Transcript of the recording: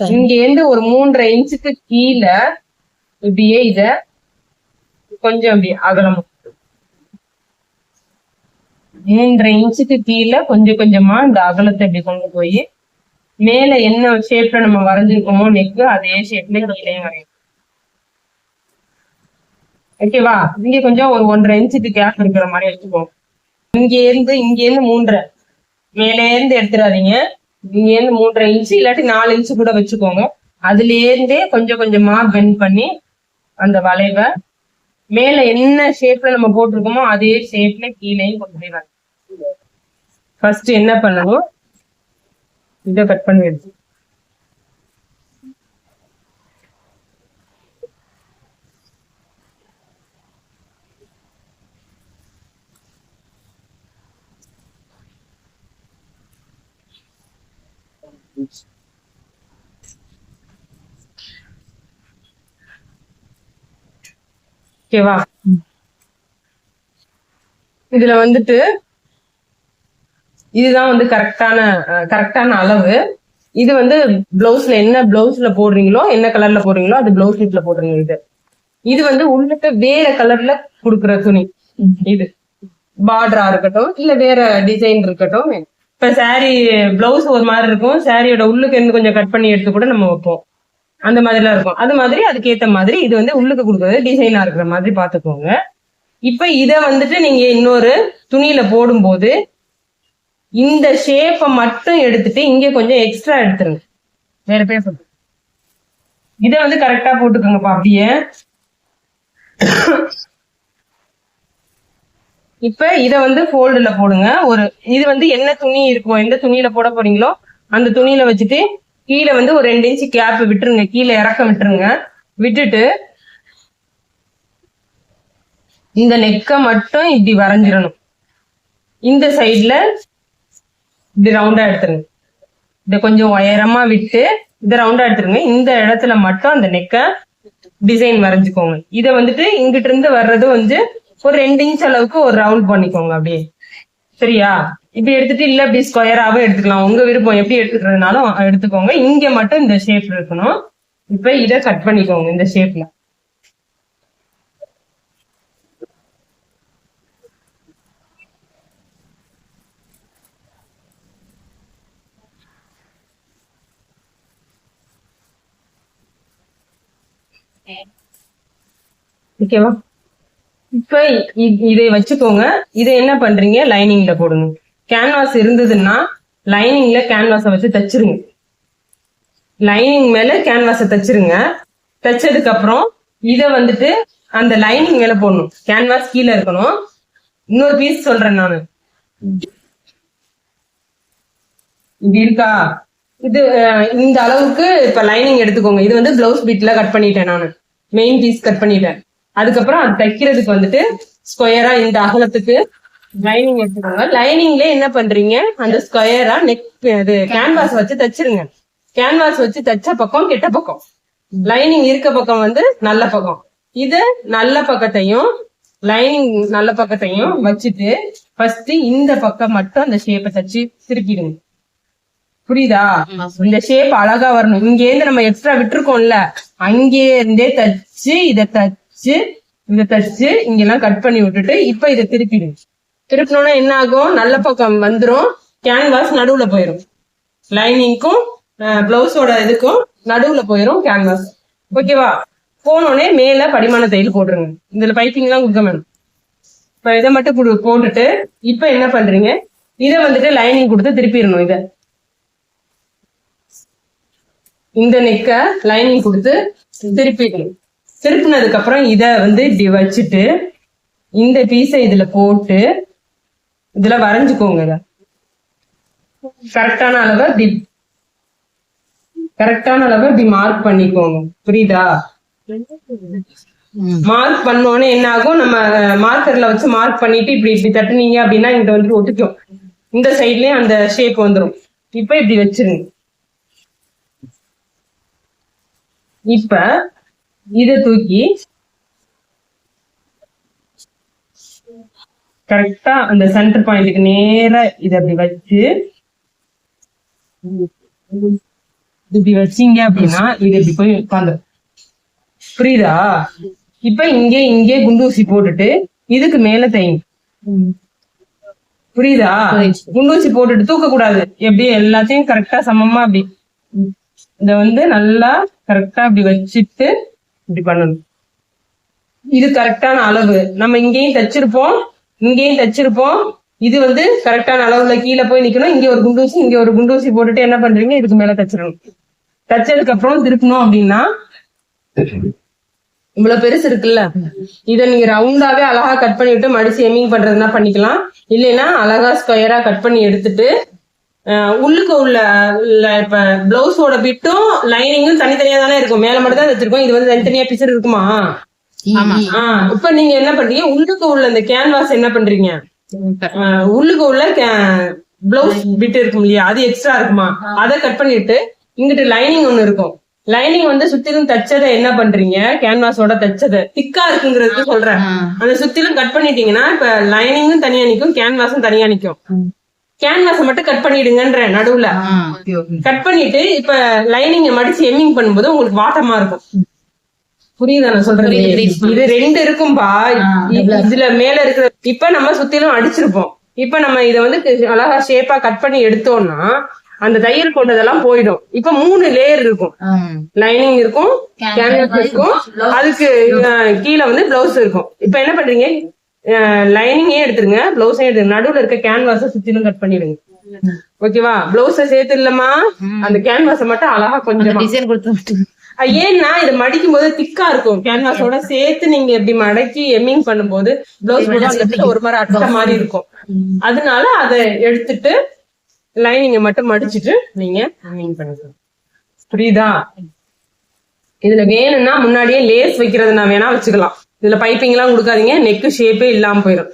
இங்க இருந்து ஒரு மூன்றரை இன்ச்சுக்கு கீழே இப்படியே இத கொஞ்சம் அப்படி அகலம் மூன்றரை இன்ச்சுக்கு கீழே கொஞ்சம் கொஞ்சமா இந்த அகலத்தை இப்படி கொண்டு போய் மேல என்ன ஷேப்ல நம்ம வரைஞ்சிருக்கோமோ நெக்கு அதே ஷேப்ல கீழே வரையும் ஓகேவா இங்க கொஞ்சம் ஒரு ஒன்றரை இன்ச்சுக்கு கேப் இருக்கிற மாதிரி வச்சுக்கோங்க. இங்க இருந்து இங்க இருந்து மூன்றரை. மேலே இருந்து எடுத்துடாதீங்க. இங்கேருந்து மூன்றரை இன்ச்சு இல்லாட்டி நாலு இன்ச்சு கூட வச்சுக்கோங்க. அதுல இருந்தே கொஞ்சம் கொஞ்சமா பெண்ட் பண்ணி அந்த வளைவை மேல என்ன ஷேப்ல நம்ம போட்டிருக்கோமோ அதே ஷேப்ல கீழேயும் கொண்டு போய் ஃபர்ஸ்ட் என்ன பண்ணணும்? இதை கட் பண்ணி எடுத்து ஓகேவா? இதுல வந்துட்டு இதுதான் வந்து கரெக்டான கரெக்டான அளவு. இது வந்து பிளவுஸ்ல என்ன பிளவுஸ்ல போடுறீங்களோ என்ன கலர்ல போடுறீங்களோ அது பிளவுஸ் ஷீட்ல போடுறீங்க இது. இது வந்து உள்ளுக்கு வேற கலர்ல குடுக்குற துணி. இது. பார்டரா இருக்கட்டும் இல்ல வேற டிசைன் இருக்கட்டும் இப்போ saree பிளவுஸ் ஒரு மாதிரி இருக்கும். சாரியோட உள்ளுக்கு இருந்து கொஞ்சம் கட் பண்ணி எடுத்து கூட நம்ம வைப்போம். அந்த மாதிரிலாம் இருக்கும். அது மாதிரி அதுக்கேற்ற மாதிரி இது வந்து உள்ளுக்கு கொடுக்குறது டிசைனா இருக்கிற மாதிரி பார்த்துக்கோங்க. இப்ப இத வந்துட்டு நீங்க இன்னொரு துணியில போடும்போது இந்த ஷேப்பை மட்டும் எடுத்துட்டு இங்க கொஞ்சம் எக்ஸ்ட்ரா எடுத்துருங்க. வேற பேர் சொல்லு. இத வந்து கரெக்டா போட்டுக்கோங்கப்பா அப்படியே. இப்ப இத வந்து ஃபோல்டுல போடுங்க. ஒரு இது வந்து என்ன துணி இருக்கும் எந்த துணியில போட போறீங்களோ அந்த துணியில வச்சுட்டு கீழே வந்து ஒரு ரெண்டு இன்ச்சு கேப் விட்டுருங்க. கீழே இறக்க விட்டுருங்க. விட்டுட்டு இந்த நெக்கை மட்டும் இப்படி வரைஞ்சிடணும். இந்த சைடுல இப்படி ரவுண்டா எடுத்துருங்க. இதை கொஞ்சம் உயரமா விட்டு இதை ரவுண்டா எடுத்துருங்க. இந்த இடத்துல மட்டும் அந்த நெக்க டிசைன் வரைஞ்சுக்கோங்க. இதை வந்துட்டு இங்கிட்ட இருந்து வர்றது வந்து ஒரு ரெண்டு இன்ச் அளவுக்கு ஒரு ரவுண்ட் பண்ணிக்கோங்க அப்படியே. சரியா? இப்படி எடுத்துட்டு இல்ல இப்படி ஸ்கொயராகவே எடுத்துக்கலாம். உங்க விருப்பம் எப்படி எடுத்துக்கிறதுனாலும் எடுத்துக்கோங்க. இங்க மட்டும் இந்த ஷேப் இருக்கணும். இப்ப இத கட் பண்ணிக்கோங்க இந்த ஷேப்ல ஓகேவா இப்ப இதை வச்சுக்கோங்க. இதை என்ன பண்றீங்க? லைனிங்ல போடுங்க. கேன்வாஸ் இருந்ததுன்னா லைனிங்ல கேன்வாஸை வச்சு தச்சிருங்க. லைனிங் மேல கேன்வாஸை தச்சிருங்க. தச்சதுக்கு அப்புறம் இதை வந்துட்டு அந்த லைனிங் மேல போடணும். கேன்வாஸ் கீழே இருக்கணும். இன்னொரு பீஸ் சொல்றேன் நானு. இது இருக்கா? இது இந்த அளவுக்கு இப்ப லைனிங் எடுத்துக்கோங்க. இது வந்து பிளவுஸ் பீட்ல கட் பண்ணிட்டேன் நானு. மெயின் பீஸ் கட் பண்ணிட்டேன். அதுக்கப்புறம் அது தைக்கிறதுக்கு வந்துட்டு ஸ்கொயரா இந்த அகலத்துக்கு லைனிங் எடுத்துக்கோங்க லைனிங்ல என்ன பண்றீங்க? அந்த ஸ்கொயரா நெக் இது கேன்வாஸ் வச்சு தச்சிருங்க. கேன்வாஸ் வச்சு தச்ச பக்கம் கெட்ட பக்கம். லைனிங் இருக்க பக்கம் வந்து நல்ல பக்கம். இது நல்ல பக்கத்தையும் லைனிங் நல்ல பக்கத்தையும் வச்சுட்டு ஃபர்ஸ்ட் இந்த பக்கம் மட்டும் அந்த ஷேப்பை தச்சு திருப்பிடுங்க. புரியுதா? இந்த ஷேப் அழகா வரணும். இங்க இருந்து நம்ம எக்ஸ்ட்ரா விட்டுருக்கோம்ல அங்கே இருந்தே தச்சு இத தச்சு இத தச்சு இங்கெல்லாம் கட் பண்ணி விட்டுட்டு இப்ப இத திருப்பிடுங்க திருப்பினோம்னா என்ன ஆகும் நல்ல பக்கம் வந்துரும். கேன்வாஸ் நடுவுல போயிடும் லைனிங்க்கும் பிளவுஸோட இதுக்கும் நடுவுல போயிரும் கேன்வாஸ் ஓகேவா போனோடனே மேல படிமான தையல் போட்டுருங்க. இதுல பைப்பிங் எல்லாம் கொடுக்க வேணும். இப்ப இதை மட்டும் குடு- போட்டுட்டு இப்ப என்ன பண்றீங்க? இதை வந்துட்டு லைனிங் கொடுத்து திருப்பிடணும் இத. இந்த நெக்க லைனிங் கொடுத்து திருப்பிடணும். திருப்பினதுக்கு அப்புறம் இத வந்து இப்படி வச்சுட்டு இந்த பீஸை இதுல போட்டு இதுல வரைஞ்சுக்கோங்க கரெக்டான அளவை இப்படி கரெக்டான அளவை இப்படி மார்க் பண்ணிக்கோங்க. புரியுதா? மார்க் பண்ணோன்னே என்ன ஆகும்? நம்ம மார்க்கர்ல வச்சு மார்க் பண்ணிட்டு இப்படி இப்படி தட்டுனீங்க அப்படின்னா இங்க வந்துட்டு ஒட்டிக்கும். இந்த சைட்லயும் அந்த ஷேப் வந்துரும். இப்ப இப்படி வச்சிருங்க. இப்ப இதை தூக்கி கரெக்டா அந்த சென்டர் பாயிண்ட்டுக்கு நேரா இத அப்படி வச்சு இப்படி வச்சீங்க அப்படின்னா இது இப்படி போய் உட்காந்து புரியுதா? இப்ப இங்கே இங்கே குண்டு ஊசி போட்டுட்டு இதுக்கு மேல தைங்க புரியுதா? குண்டு குண்டூசி போட்டுட்டு தூக்க கூடாது எப்படி? எல்லாத்தையும் கரெக்டா சமமா அப்படி. இத வந்து நல்லா கரெக்டா அப்படி வச்சுட்டு இப்படி பண்ணணும். இது கரெக்டான அளவு. நம்ம இங்கேயும் தச்சிருப்போம் இங்கேயும் தச்சிருப்போம். இது வந்து கரெக்டான அளவுல கீழே போய் நிக்கணும். இங்க ஒரு குண்டூசி இங்க ஒரு குண்டூசி போட்டுட்டு என்ன பண்றீங்க? இதுக்கு மேல தச்சிடணும். தச்சதுக்கு அப்புறம் திருப்பணும் அப்படின்னா இவ்வளவு பெருசு இருக்குல்ல? இத நீங்க ரவுண்டாவே அழகா கட் பண்ணி விட்டு மடிச்சு எமிங் பண்றதுனா பண்ணிக்கலாம். இல்லைன்னா அழகா ஸ்கொயரா கட் பண்ணி எடுத்துட்டு உள்ளுக்கு உள்ள இப்ப பிளவுஸோட பிட்டும் லைனிங்கும் தனித்தனியா தானே இருக்கும். மேல மட்டும் தான் வச்சிருக்கோம். இது வந்து தனித்தனியா பிசர் இருக்குமா? இப்ப நீங்க என்ன பண்றீங்க? உள்ளுக்கு உள்ள இந்த கேன்வாஸ் என்ன பண்றீங்க? உள்ளுக்கு உள்ள பிளவுஸ் பிட் இருக்கும் இல்லையா? அது எக்ஸ்ட்ரா இருக்குமா? அதை கட் பண்ணிட்டு இங்கிட்டு லைனிங் ஒண்ணு இருக்கும். லைனிங் வந்து சுத்திலும் தச்சதை என்ன பண்றீங்க? கேன்வாஸோட தச்சதை. திக்கா இருக்குங்கிறது சொல்றேன். அந்த சுத்திலும் கட் பண்ணிட்டீங்கன்னா இப்ப லைனிங்கும் தனியா நிக்கும் கேன்வாஸும் தனியா நிக்கும். கேன்வாஸை மட்டும் கட் பண்ணிடுங்கன்ற நடுவுல. கட் பண்ணிட்டு இப்ப லைனிங்க மடிச்சு எம்மிங் பண்ணும்போது உங்களுக்கு வாட்டமா இருக்கும். புரியுதா நான் சொல்றது. இது ரெண்டு இருக்கும்பா. இதுல மேல இருக்கிற இப்ப நம்ம சுத்திலும் அடிச்சிருப்போம். இப்ப நம்ம இத வந்து அழகா ஷேப்பா கட் பண்ணி எடுத்தோம்னா அந்த தையல் கொண்டதெல்லாம் போயிடும். இப்ப மூணு லேயர் இருக்கும். லைனிங் இருக்கும் கேன்வாஸ் இருக்கும் அதுக்கு கீழே வந்து பிளவுஸ் இருக்கும். இப்ப என்ன பண்றீங்க? லைனிங்கே எடுத்துருங்க. பிளவுஸையும் எடுத்துருங்க. நடுவுல இருக்க கேன்வாஸ சுத்திலும் கட் பண்ணிடுங்க. ஓகேவா பிளவுஸ சேர்த்து இல்லம்மா அந்த கேன்வாஸ மட்டும் அழகா கொஞ்சமா. டிசைன் கொடுத்து ஏன்னா இதை மடிக்கும் போது திக்கா இருக்கும். கேன்வாஸோட சேர்த்து நீங்க இப்படி மடக்கி எம்மிங் பண்ணும்போது பிளவுஸ் ஒரு மாதிரி அட்டை மாதிரி இருக்கும். அதனால அதை எடுத்துட்டு லைனிங்க மட்டும் மடிச்சிட்டு நீங்க எம்மிங் பண்ணிக்கலாம். புரியுதா? இதுல வேணும்னா முன்னாடியே லேஸ் வைக்கிறது நான் வேணா வச்சுக்கலாம். இதுல பைப்பிங் எல்லாம் கொடுக்காதீங்க நெக்கு ஷேப்பே இல்லாமல் போயிடும்